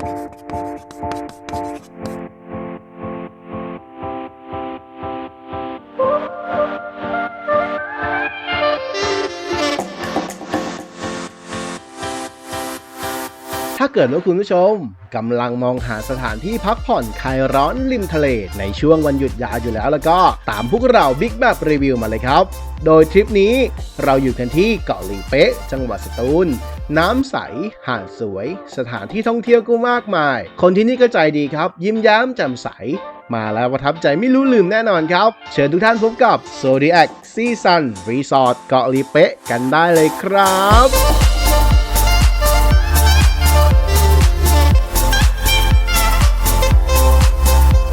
Thank you. ถ้าเกิดว่าคุณผู้ชมกำลังมองหาสถานที่พักผ่อนคลายร้อนริมทะเล ในช่วงวันหยุดยาวอยู่แล้วแล้วก็ตามพวกเราบิ๊กแบบรีวิวมาเลยครับ โดยทริปนี้เราอยู่กันที่เกาะหลีเป๊ะ จังหวัดสตูล น้ำใส หาดสวย สถานที่ท่องเที่ยวก็มากมาย คนที่นี่ก็ใจดีครับ ยิ้มแย้มแจ่มใส มาแล้วประทับใจไม่รู้ลืมแน่นอนครับ เชิญทุกท่านพบกับ Zodiac Season Resort เกาะลีเป๊ะกันได้เลยครับ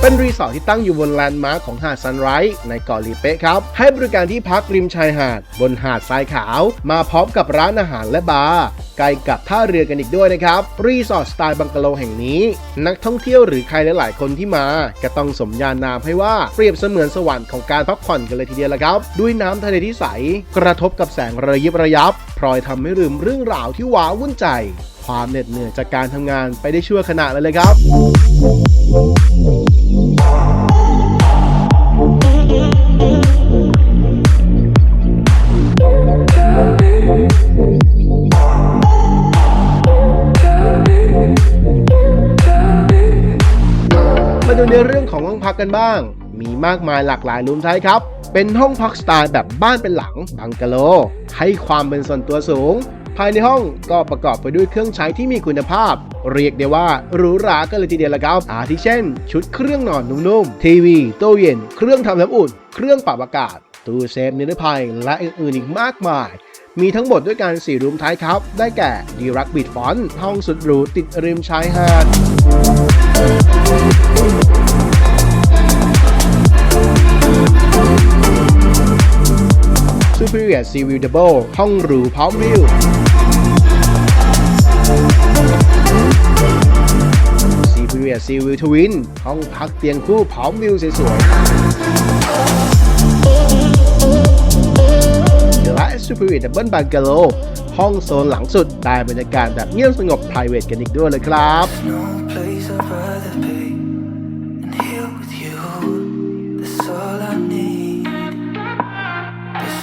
เป็นรีสอร์ทที่ตั้งอยู่บนแลนด์มาร์คของหาดซันไรส์ในเกาะลีเป๊ะครับ ให้บริการที่พักริมชายหาด บนหาดทรายขาว มาพร้อมกับร้านอาหารและบาร์ใกล้กับท่าเรือกันอีกด้วยนะครับ รีสอร์ทสไตล์บังกะโลแห่งนี้ นักท่องเที่ยวหรือใครหลาย ๆ คนที่มา ก็ต้องสมญานามให้ว่าเปรียบเสมือนสวรรค์ของการพักผ่อนกันเลยทีเดียวละครับ ด้วยน้ำทะเลที่ใส กระทบกับแสงระยิบระยับ พลอยทำให้ลืมเรื่องราวที่ว้าวุ่นใจ ความเหน็ดเหนื่อยจากการทำงานไปได้ชั่วขณะเลยเลยครับ ดูในเรื่องของห้องพักกันบ้าง มีมากมายหลากหลายรูมไซส์ครับ เป็นห้องพักสไตล์แบบบ้านเป็นหลังบังกะโล ให้ความเป็นส่วนตัวสูง ภายในห้องก็ประกอบไปด้วยเครื่องใช้ที่มีคุณภาพ เรียกได้ว่าหรูหรากันเลยทีเดียวละครับ อาทิเช่น ชุดเครื่องนอนนุ่มๆ ทีวีตู้เย็น เครื่องทำน้ำอุ่น เครื่องปรับอากาศ ตู้เซฟนิรภัยและอื่นๆอีกมากมายมีทั้งหมดด้วยกัน4รูมท้ายครับ ได้แก่ดีรักบิดฟอนห้องสุดหรูติดริมชายหาด Superior Sea View Double ห้องหรูพร้อมวิว Superior Sea View Twin ห้องพักเตียงคู่พร้อมวิวสวยๆและ Superior Double Bungalow ห้องโซนหลังสุดได้บรรยากาศแบบเงียบสงบ p r i v a t กันอีกด้วยเลยครับ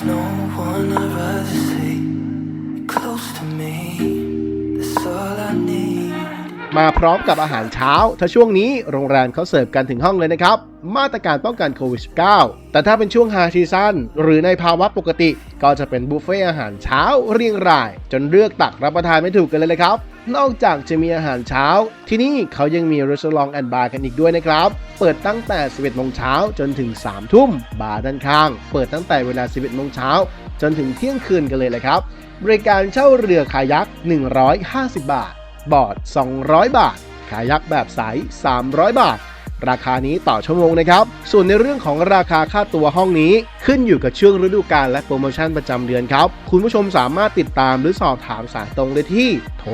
no one I'd rather see close to me. That's all I need. มาพร้อมกับอาหารเช้า ถ้าช่วงนี้โรงแรมเขาเสิร์ฟกันถึงห้องเลยนะครับ มาตรการป้องกันโควิด -19 แต่ถ้าเป็นช่วงไฮซีซั่นหรือในภาวะปกติ ก็จะเป็นบุฟเฟ่อาหารเช้าเรียงราย จนเลือกตักรับประทานไม่ถูกกันเลยเลยครับ นอกจากจะมีอาหารเช้า ที่นี่เขายังมีรีสอร์ทแอนด์บาร์กันอีกด้วยนะครับ เปิดตั้งแต่ 11โมงเช้าจนถึง 3 ทุ่ม บาร์ด้านข้าง เปิดตั้งแต่เวลา 11โมงเช้าจนถึงเที่ยงคืนกันเลยเลยครับ บริการเช่าเรือคายัก 150 บาท บอร์ด 200 บาท คายักแบบใส 300 บาท ราคานี้ต่อชั่วโมงนะครับ ส่วนในเรื่องของราคาค่าตัวห้องนี้ ขึ้นอยู่กับช่วงฤดูกาลและโปรโมชั่นประจำเดือนครับ คุณผู้ชมสามารถติดตามหรือสอบถามสายตรงได้ที่ โทร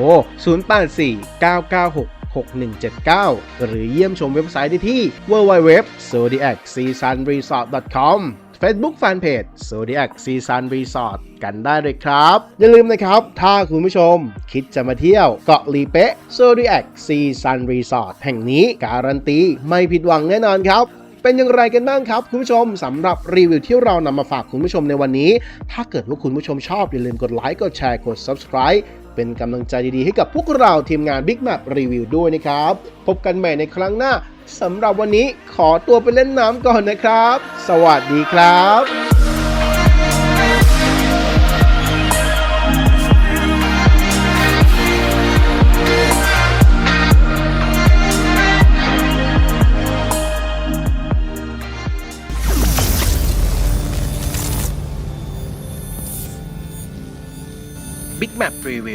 0849966179 หรือเยี่ยมชมเว็บไซต์ได้ที่ www.zodiacseasonresort.com Facebook Fanpage Zodiac Season Resort กันได้เลยครับ อย่าลืมนะครับ ถ้าคุณผู้ชมคิดจะมาเที่ยวเกาะลีเป๊ะ Zodiac Season Resort แห่งนี้การันตีไม่ผิดหวังแน่นอนครับเป็นอย่างไรกันบ้างครับคุณผู้ชมสำหรับรีวิวที่เรานำมาฝากคุณผู้ชมในวันนี้ ถ้าเกิดว่าคุณผู้ชมชอบอย่าลืมกดไลค์กดแชร์กด Subscribe เป็นกำลังใจดีๆ ให้กับพวกเราทีมงาน Big Map Review ด้วยนะครับ พบกันใหม่ในครั้งหน้า สำหรับวันนี้ขอตัวไปเล่นน้ำก่อนนะครับ สวัสดีครับบิ๊กแมปรีวิ